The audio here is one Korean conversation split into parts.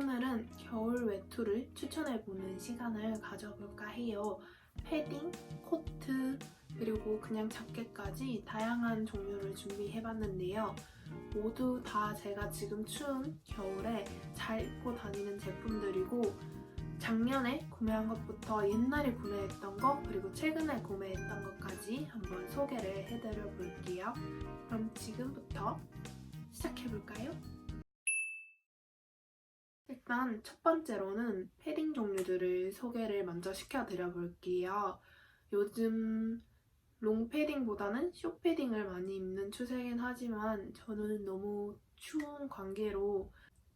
오늘은 겨울 외투를 추천해보는 시간을 가져볼까 해요. 패딩, 코트, 그리고 그냥 자켓까지 다양한 종류를 준비해봤는데요. 모두 다 제가 지금 추운 겨울에 잘 입고 다니는 제품들이고 작년에 구매한 것부터 옛날에 구매했던 거 그리고 최근에 구매했던 것까지 한번 소개를 해드려 볼게요. 그럼 지금부터 시작해볼까요? 일단 첫 번째로는 패딩 종류들을 소개를 먼저 시켜드려 볼게요. 요즘 롱 패딩보다는 쇼 패딩을 많이 입는 추세긴 하지만 저는 너무 추운 관계로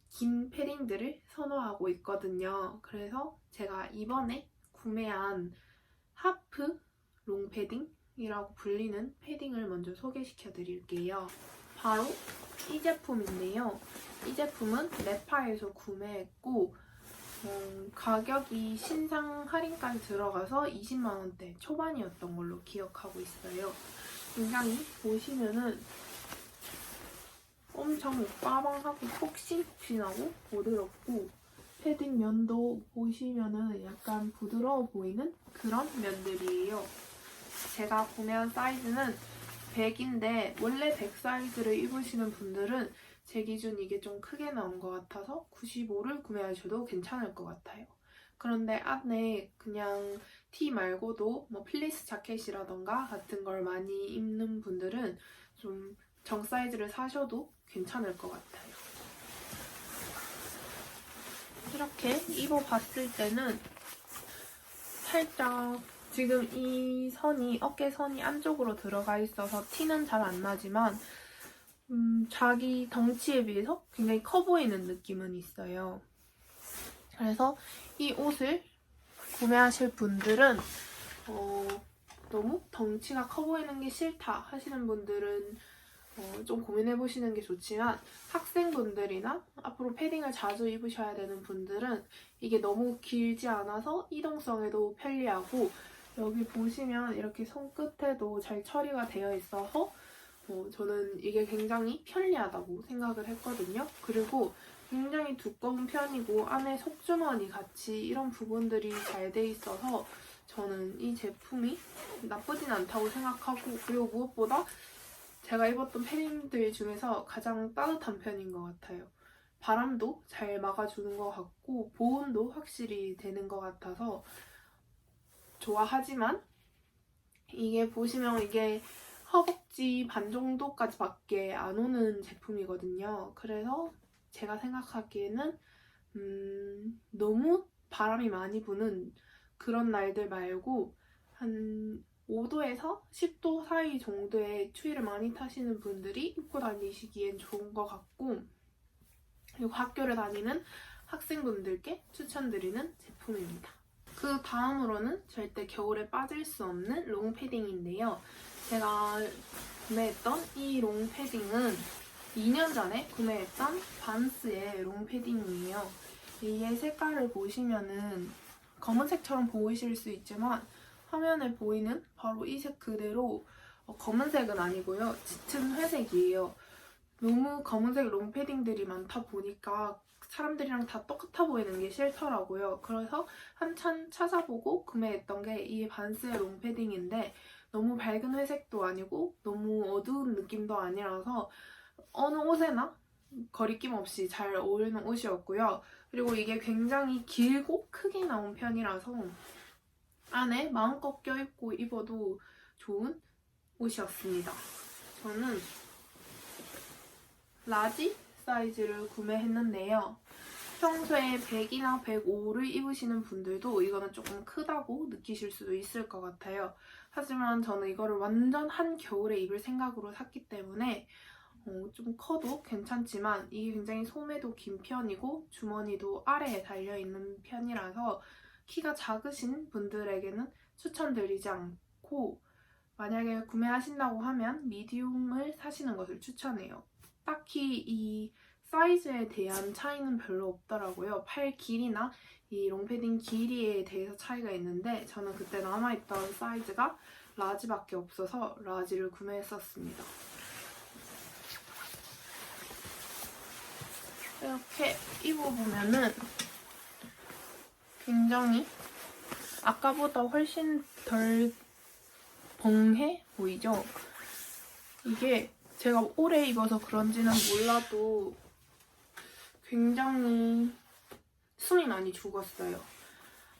긴 패딩들을 선호하고 있거든요. 그래서 제가 이번에 구매한 하프 롱 패딩이라고 불리는 패딩을 먼저 소개시켜 드릴게요. 바로 이 제품인데요. 이 제품은 네파에서 구매했고 음, 가격이 신상 할인까지 들어가서 20만원대 초반이었던 걸로 기억하고 있어요. 굉장히 보시면은 엄청 빠방하고 폭신폭신하고 부드럽고 패딩 면도 보시면은 약간 부드러워 보이는 그런 면들이에요. 제가 구매한 사이즈는 100인데 원래 100 사이즈를 입으시는 분들은 제 기준 이게 좀 크게 나온 것 같아서 95를 구매하셔도 괜찮을 것 같아요. 그런데 안에 그냥 티 말고도 뭐 플리스 자켓이라던가 같은 걸 많이 입는 분들은 좀 정 사이즈를 사셔도 괜찮을 것 같아요. 이렇게 입어봤을 때는 살짝 지금 이 선이 어깨 선이 안쪽으로 들어가 있어서 티는 잘 안 나지만 음, 자기 덩치에 비해서 굉장히 커 보이는 느낌은 있어요. 그래서 이 옷을 구매하실 분들은 어, 너무 덩치가 커 보이는 게 싫다 하시는 분들은 어, 좀 고민해 보시는 게 좋지만 학생분들이나 앞으로 패딩을 자주 입으셔야 되는 분들은 이게 너무 길지 않아서 이동성에도 편리하고 여기 보시면 이렇게 손끝에도 잘 처리가 되어 있어서 어, 저는 이게 굉장히 편리하다고 생각을 했거든요. 그리고 굉장히 두꺼운 편이고 안에 속주머니 같이 이런 부분들이 잘 돼 있어서 저는 이 제품이 나쁘진 않다고 생각하고 그리고 무엇보다 제가 입었던 패딩들 중에서 가장 따뜻한 편인 것 같아요. 바람도 잘 막아주는 것 같고 보온도 확실히 되는 것 같아서 좋아하지만 이게 보시면 이게 허벅지 반 정도까지 밖에 안 오는 제품이거든요. 그래서 제가 생각하기에는 음, 너무 바람이 많이 부는 그런 날들 말고 한 5도에서 10도 사이 정도의 추위를 많이 타시는 분들이 입고 다니시기엔 좋은 것 같고 그리고 학교를 다니는 학생분들께 추천드리는 제품입니다. 그 다음으로는 절대 겨울에 빠질 수 없는 롱 패딩인데요. 제가 구매했던 이 롱 패딩은 2년 전에 구매했던 반스의 롱 패딩이에요. 이게 색깔을 보시면은 검은색처럼 보이실 수 있지만 화면에 보이는 바로 이 색 그대로 어, 검은색은 아니고요. 짙은 회색이에요. 너무 검은색 롱 패딩들이 많다 보니까 사람들이랑 다 똑같아 보이는 게 싫더라고요. 그래서 한참 찾아보고 구매했던 게 이 반스의 롱 패딩인데 너무 밝은 회색도 아니고 너무 어두운 느낌도 아니라서 어느 옷에나 거리낌 없이 잘 어울리는 옷이었고요. 그리고 이게 굉장히 길고 크게 나온 편이라서 안에 마음껏 껴입고 입어도 좋은 옷이었습니다. 저는 라지 사이즈를 구매했는데요. 평소에 100이나 105를 입으시는 분들도 이거는 조금 크다고 느끼실 수도 있을 것 같아요. 하지만 저는 이거를 완전 한 겨울에 입을 생각으로 샀기 때문에 어, 좀 커도 괜찮지만 이게 굉장히 소매도 긴 편이고 주머니도 아래에 달려있는 편이라서 키가 작으신 분들에게는 추천드리지 않고 만약에 구매하신다고 하면 미디움을 사시는 것을 추천해요. 딱히 이 사이즈에 대한 차이는 별로 없더라고요. 팔 길이나 이 롱패딩 길이에 대해서 차이가 있는데 저는 그때 남아있던 사이즈가 라지밖에 없어서 라지를 구매했었습니다. 이렇게 입어보면은 굉장히 아까보다 훨씬 덜 벙해 보이죠? 이게 제가 오래 입어서 그런지는 몰라도 굉장히 숨이 많이 죽었어요.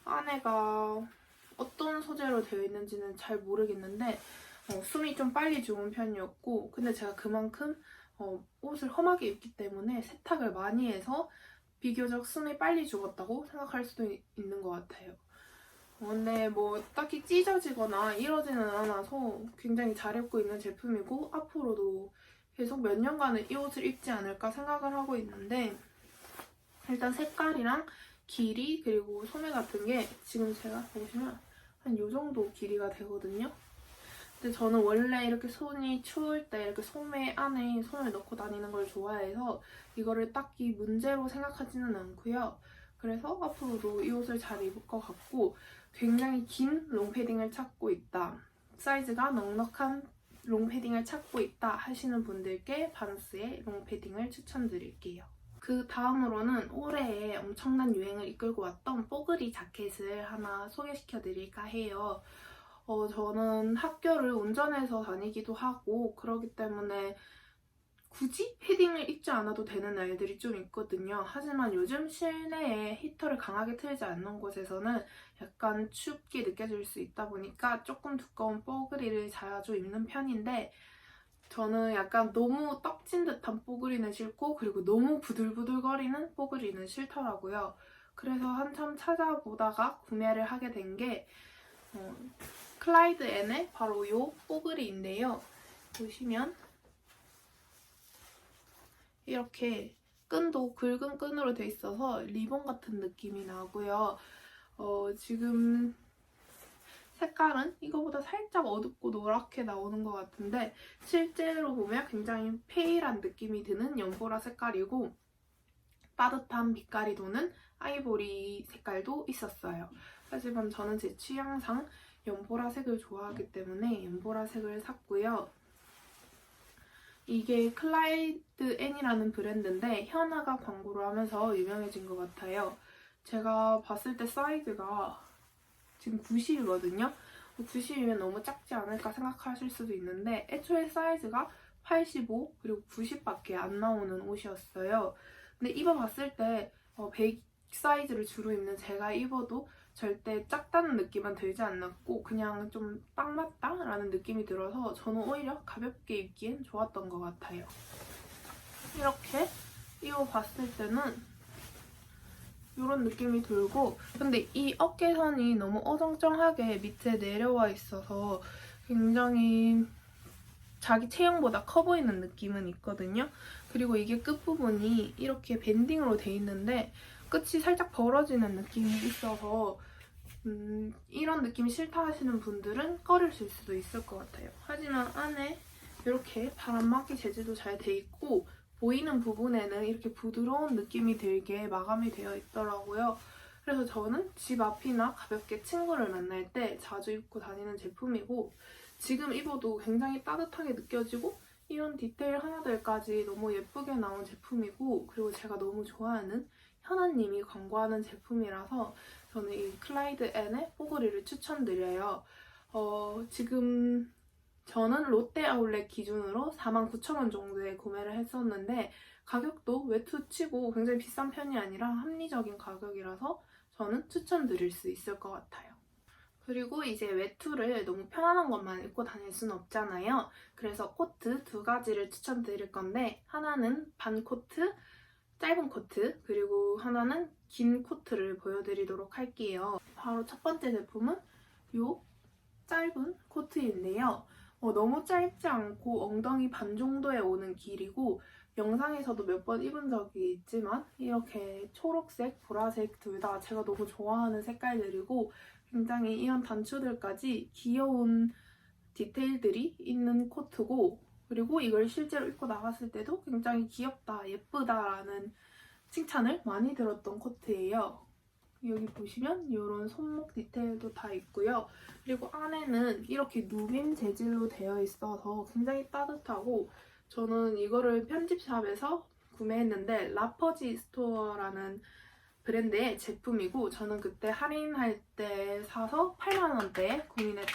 안에가 어떤 소재로 되어 있는지는 잘 모르겠는데 어, 숨이 좀 빨리 죽은 편이었고 근데 제가 그만큼 어, 옷을 험하게 입기 때문에 세탁을 많이 해서 비교적 숨이 빨리 죽었다고 생각할 수도 있- 있는 것 같아요. 어, 근데 뭐 딱히 찢어지거나 이러지는 않아서 굉장히 잘 입고 있는 제품이고 앞으로도 계속 몇 년간은 이 옷을 입지 않을까 생각을 하고 있는데 일단 색깔이랑 길이 그리고 소매 같은 게 지금 제가 보시면 한요 정도 길이가 되거든요. 근데 저는 원래 이렇게 손이 추울 때 이렇게 소매 안에 손을 넣고 다니는 걸 좋아해서 이거를 딱히 문제로 생각하지는 않고요. 그래서 앞으로도 이 옷을 잘 입을 것 같고 굉장히 긴 롱패딩을 찾고 있다. 사이즈가 넉넉한 롱패딩을 찾고 있다 하시는 분들께 반스의 롱패딩을 추천드릴게요. 그 다음으로는 올해에 엄청난 유행을 이끌고 왔던 뽀글이 자켓을 하나 소개시켜 드릴까 해요. 어, 저는 학교를 운전해서 다니기도 하고 그러기 때문에 굳이 패딩을 입지 않아도 되는 날들이 좀 있거든요. 하지만 요즘 실내에 히터를 강하게 틀지 않는 곳에서는 약간 춥게 느껴질 수 있다 보니까 조금 두꺼운 뽀글이를 자주 입는 편인데 저는 약간 너무 떡진 듯한 뽀글이는 싫고 그리고 너무 부들부들거리는 뽀글이는 싫더라고요. 그래서 한참 찾아보다가 구매를 하게 된게 어, 클라이드 N의 바로 이 뽀글이인데요. 보시면 이렇게 끈도 굵은 끈으로 돼 있어서 리본 같은 느낌이 나고요. 어, 지금 색깔은 이거보다 살짝 어둡고 노랗게 나오는 것 같은데 실제로 보면 굉장히 페일한 느낌이 드는 연보라 색깔이고 따뜻한 빛깔이 도는 아이보리 색깔도 있었어요. 하지만 저는 제 취향상 연보라색을 좋아하기 때문에 연보라색을 샀고요. 이게 클라이드 N이라는 브랜드인데 현아가 광고를 하면서 유명해진 것 같아요. 제가 봤을 때 사이즈가 지금 90이거든요. 90이면 너무 작지 않을까 생각하실 수도 있는데 애초에 사이즈가 85 그리고 90밖에 안 나오는 옷이었어요. 근데 입어봤을 때 100 사이즈를 주로 입는 제가 입어도 절대 작다는 느낌은 들지 않았고 그냥 좀 딱 맞다라는 느낌이 들어서 저는 오히려 가볍게 입기엔 좋았던 것 같아요. 이렇게 입어봤을 때는 이런 느낌이 들고 근데 이 어깨선이 너무 어정쩡하게 밑에 내려와 있어서 굉장히 자기 체형보다 커 보이는 느낌은 있거든요. 그리고 이게 끝부분이 이렇게 밴딩으로 돼 있는데 끝이 살짝 벌어지는 느낌이 있어서 음, 이런 느낌이 싫다 하시는 분들은 꺼리실 수도 있을 것 같아요. 하지만 안에 이렇게 바람막이 재질도 잘 돼 있고 보이는 부분에는 이렇게 부드러운 느낌이 들게 마감이 되어 있더라고요. 그래서 저는 집 앞이나 가볍게 친구를 만날 때 자주 입고 다니는 제품이고 지금 입어도 굉장히 따뜻하게 느껴지고 이런 디테일 하나들까지 너무 예쁘게 나온 제품이고 그리고 제가 너무 좋아하는 현아님이 광고하는 제품이라서 저는 이 클라이드 N의 뽀글이를 추천드려요. 어, 지금 저는 롯데 아울렛 기준으로 49,000원 정도에 구매를 했었는데 가격도 외투 치고 굉장히 비싼 편이 아니라 합리적인 가격이라서 저는 추천드릴 수 있을 것 같아요. 그리고 이제 외투를 너무 편안한 것만 입고 다닐 수는 없잖아요. 그래서 코트 두 가지를 추천드릴 건데 하나는 반 코트, 짧은 코트, 그리고 하나는 긴 코트를 보여드리도록 할게요. 바로 첫 번째 제품은 이 짧은 코트인데요. 어, 너무 짧지 않고 엉덩이 반 정도에 오는 길이고 영상에서도 몇 번 입은 적이 있지만 이렇게 초록색, 보라색 둘 다 제가 너무 좋아하는 색깔들이고 굉장히 이런 단추들까지 귀여운 디테일들이 있는 코트고 그리고 이걸 실제로 입고 나갔을 때도 굉장히 귀엽다, 예쁘다라는 칭찬을 많이 들었던 코트예요. 여기 보시면 이런 손목 디테일도 다 있고요. 그리고 안에는 이렇게 누빔 재질로 되어 있어서 굉장히 따뜻하고 저는 이거를 편집샵에서 구매했는데 라퍼지 스토어라는 브랜드의 제품이고 저는 그때 할인할 때 사서 8만 원대에 구매를,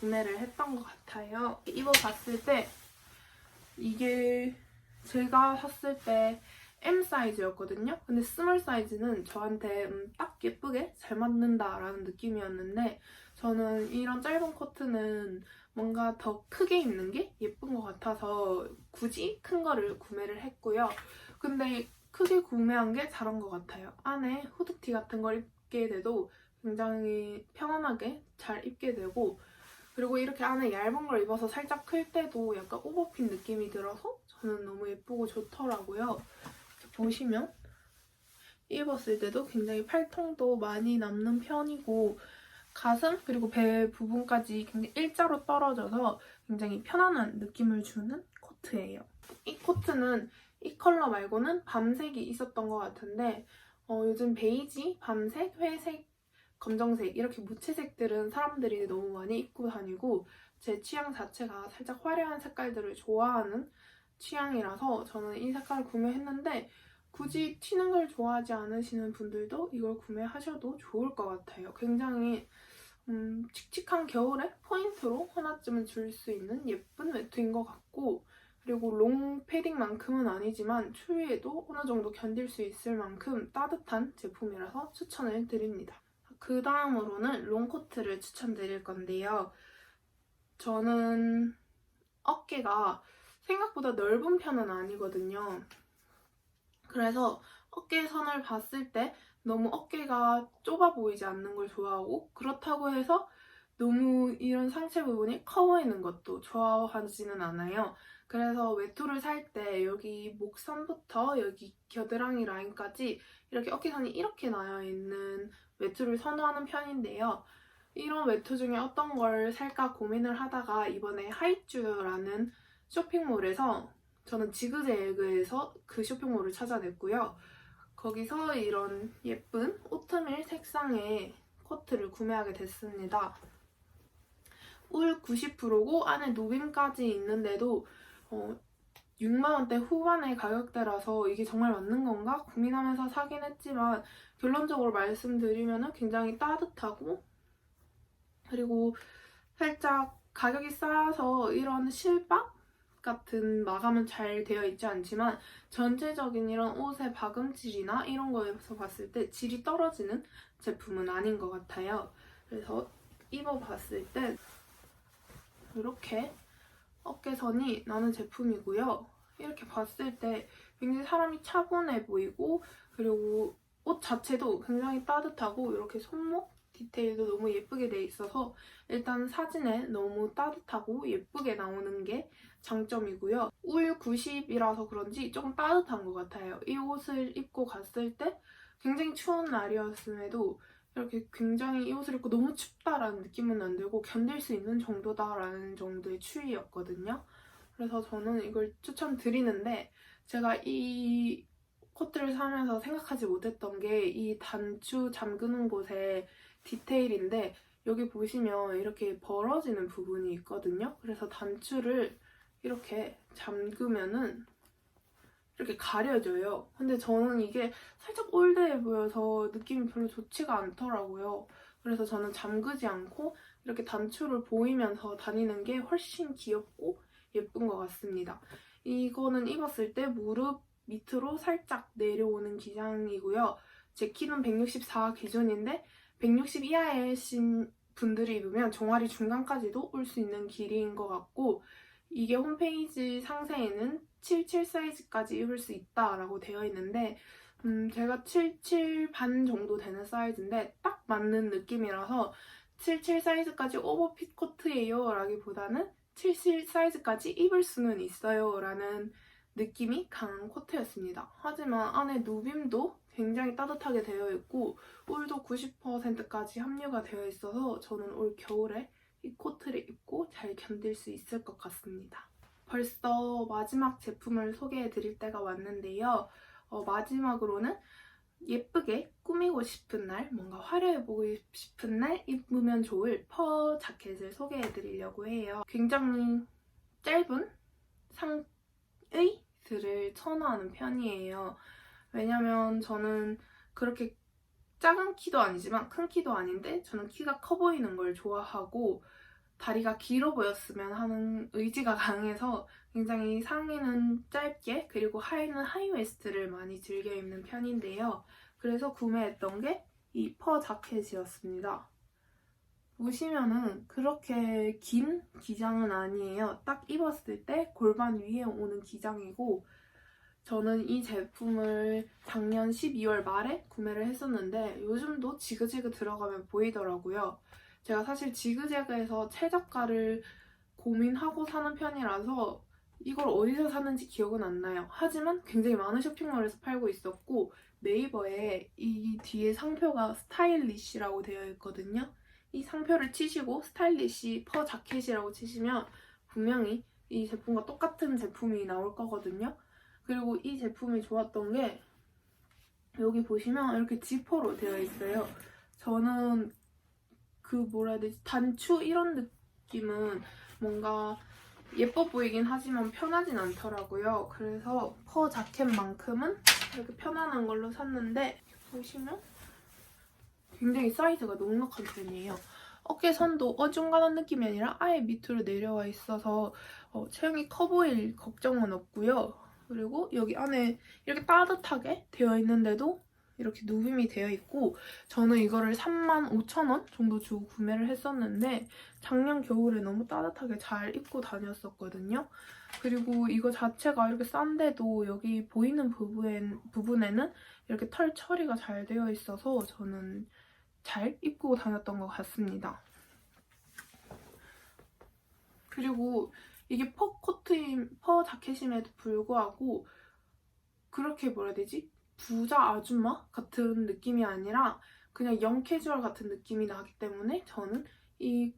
구매를 했던 것 같아요. 입어봤을 때 이게 제가 샀을 때 M 사이즈였거든요. 근데 스몰 사이즈는 저한테 음, 딱 예쁘게 잘 맞는다라는 느낌이었는데 저는 이런 짧은 코트는 뭔가 더 크게 입는 게 예쁜 것 같아서 굳이 큰 거를 구매를 했고요. 근데 크게 구매한 게 잘한 것 같아요. 안에 후드티 같은 걸 입게 돼도 굉장히 편안하게 잘 입게 되고 그리고 이렇게 안에 얇은 걸 입어서 살짝 클 때도 약간 오버핏 느낌이 들어서 저는 너무 예쁘고 좋더라고요. 보시면 입었을 때도 굉장히 팔통도 많이 남는 편이고 가슴 그리고 배 부분까지 굉장히 일자로 떨어져서 굉장히 편안한 느낌을 주는 코트예요. 이 코트는 이 컬러 말고는 밤색이 있었던 것 같은데 어, 요즘 베이지, 밤색, 회색, 검정색 이렇게 무채색들은 사람들이 너무 많이 입고 다니고 제 취향 자체가 살짝 화려한 색깔들을 좋아하는 취향이라서 저는 이 색깔을 구매했는데 굳이 튀는 걸 좋아하지 않으시는 분들도 이걸 구매하셔도 좋을 것 같아요. 굉장히 음, 칙칙한 겨울에 포인트로 하나쯤은 줄 수 있는 예쁜 외투인 것 같고 그리고 롱 패딩만큼은 아니지만 추위에도 어느 정도 견딜 수 있을 만큼 따뜻한 제품이라서 추천을 드립니다. 그 다음으로는 롱코트를 추천드릴 건데요. 저는 어깨가 생각보다 넓은 편은 아니거든요. 그래서 어깨 선을 봤을 때 너무 어깨가 좁아 보이지 않는 걸 좋아하고 그렇다고 해서 너무 이런 상체 부분이 커 보이는 것도 좋아하지는 않아요. 그래서 외투를 살 때 여기 목선부터 여기 겨드랑이 라인까지 이렇게 어깨선이 이렇게 나여 있는 외투를 선호하는 편인데요. 이런 외투 중에 어떤 걸 살까 고민을 하다가 이번에 하이쭈라는 쇼핑몰에서 저는 지그재그에서 그 쇼핑몰을 찾아냈고요. 거기서 이런 예쁜 오트밀 색상의 코트를 구매하게 됐습니다. 울 90%고 안에 노빔까지 있는데도 어, 6만원대 후반의 가격대라서 이게 정말 맞는 건가 고민하면서 사긴 했지만 결론적으로 말씀드리면 굉장히 따뜻하고 그리고 살짝 가격이 싸서 이런 실밥 같은 마감은 잘 되어 있지 않지만 전체적인 이런 옷의 박음질이나 이런 거에서 봤을 때 질이 떨어지는 제품은 아닌 것 같아요. 그래서 입어봤을 때 이렇게 어깨선이 나는 제품이고요. 이렇게 봤을 때 굉장히 사람이 차분해 보이고 그리고 옷 자체도 굉장히 따뜻하고 이렇게 손목 디테일도 너무 예쁘게 돼 있어서 일단 사진에 너무 따뜻하고 예쁘게 나오는 게 장점이고요. 울 90이라서 그런지 조금 따뜻한 것 같아요. 이 옷을 입고 갔을 때 굉장히 추운 날이었음에도 이렇게 굉장히 이 옷을 입고 너무 춥다라는 느낌은 안 들고 견딜 수 있는 정도다라는 정도의 추위였거든요. 그래서 저는 이걸 추천드리는데 제가 이 코트를 사면서 생각하지 못했던 게 이 단추 잠그는 곳에 디테일인데 여기 보시면 이렇게 벌어지는 부분이 있거든요. 그래서 단추를 이렇게 잠그면은 이렇게 가려져요. 근데 저는 이게 살짝 올드해 보여서 느낌이 별로 좋지가 않더라고요. 그래서 저는 잠그지 않고 이렇게 단추를 보이면서 다니는 게 훨씬 귀엽고 예쁜 것 같습니다. 이거는 입었을 때 무릎 밑으로 살짝 내려오는 기장이고요. 제 키는 164 기준인데 160 이하이신 분들이 입으면 종아리 중간까지도 올 수 있는 길이인 것 같고 이게 홈페이지 상세에는 77 사이즈까지 입을 수 있다라고 되어 있는데 음, 제가 77 반 정도 되는 사이즈인데 딱 맞는 느낌이라서 77 사이즈까지 오버핏 코트예요 라기보다는 77 사이즈까지 입을 수는 있어요 라는 느낌이 강한 코트였습니다. 하지만 안에 누빔도 굉장히 따뜻하게 되어 있고 울도 90%까지 함유가 되어 있어서 저는 올 겨울에 이 코트를 입고 잘 견딜 수 있을 것 같습니다. 벌써 마지막 제품을 소개해 드릴 때가 왔는데요. 어, 마지막으로는 예쁘게 꾸미고 싶은 날, 뭔가 화려해 보고 싶은 날 입으면 좋을 퍼 자켓을 소개해 드리려고 해요. 굉장히 짧은 상의 웨스트를 선호하는 편이에요. 왜냐면 저는 그렇게 작은 키도 아니지만 큰 키도 아닌데 저는 키가 커 보이는 걸 좋아하고 다리가 길어 보였으면 하는 의지가 강해서 굉장히 상의는 짧게 그리고 하의는 하이웨스트를 많이 즐겨 입는 편인데요. 그래서 구매했던 게 이 퍼 자켓이었습니다. 보시면은 그렇게 긴 기장은 아니에요. 딱 입었을 때 골반 위에 오는 기장이고 저는 이 제품을 작년 12월 말에 구매를 했었는데 요즘도 지그재그 들어가면 보이더라고요. 제가 사실 지그재그에서 최저가를 고민하고 사는 편이라서 이걸 어디서 샀는지 기억은 안 나요. 하지만 굉장히 많은 쇼핑몰에서 팔고 있었고 네이버에 이 뒤에 상표가 스타일리시라고 되어 있거든요. 이 상표를 치시고 스타일리시 퍼 자켓이라고 치시면 분명히 이 제품과 똑같은 제품이 나올 거거든요. 그리고 이 제품이 좋았던 게 여기 보시면 이렇게 지퍼로 되어 있어요. 저는 그 뭐라 해야 되지 단추 이런 느낌은 뭔가 예뻐 보이긴 하지만 편하진 않더라고요. 그래서 퍼 자켓만큼은 이렇게 편안한 걸로 샀는데 보시면 굉장히 사이즈가 넉넉한 편이에요. 어깨선도 어중간한 느낌이 아니라 아예 밑으로 내려와 있어서 어, 체형이 커 보일 걱정은 없고요. 그리고 여기 안에 이렇게 따뜻하게 되어 있는데도 이렇게 누빔이 되어 있고 저는 이거를 35,000원 정도 주고 구매를 했었는데 작년 겨울에 너무 따뜻하게 잘 입고 다녔었거든요. 그리고 이거 자체가 이렇게 싼데도 여기 보이는 부분, 부분에는 이렇게 털 처리가 잘 되어 있어서 저는 잘 입고 다녔던 것 같습니다. 그리고 이게 퍼 코트임, 퍼 자켓임에도 불구하고 그렇게 뭐라 해야 되지? 부자 아줌마 같은 느낌이 아니라 그냥 영 캐주얼 같은 느낌이 나기 때문에 저는 이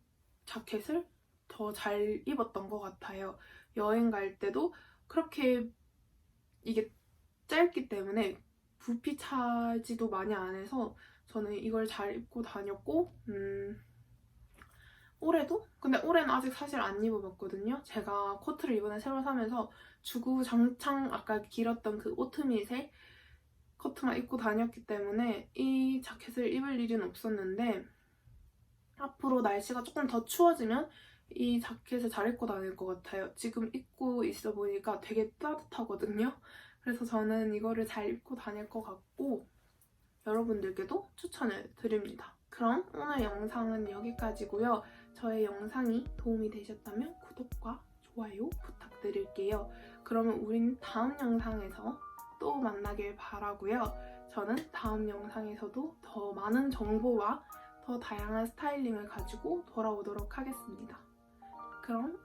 자켓을 더 잘 입었던 것 같아요. 여행 갈 때도 그렇게 이게 짧기 때문에 부피 차지도 많이 안 해서 저는 이걸 잘 입고 다녔고 음, 올해도? 근데 올해는 아직 사실 안 입어봤거든요. 제가 코트를 이번에 새로 사면서 주구장창 아까 길었던 그 오트밋의 코트만 입고 다녔기 때문에 이 자켓을 입을 일은 없었는데 앞으로 날씨가 조금 더 추워지면 이 자켓을 잘 입고 다닐 것 같아요. 지금 입고 있어 보니까 되게 따뜻하거든요. 그래서 저는 이거를 잘 입고 다닐 것 같고 여러분들께도 추천을 드립니다. 그럼 오늘 영상은 여기까지고요. 저의 영상이 도움이 되셨다면 구독과 좋아요 부탁드릴게요. 그러면 우린 다음 영상에서 또 만나길 바라고요. 저는 다음 영상에서도 더 많은 정보와 더 다양한 스타일링을 가지고 돌아오도록 하겠습니다. 그럼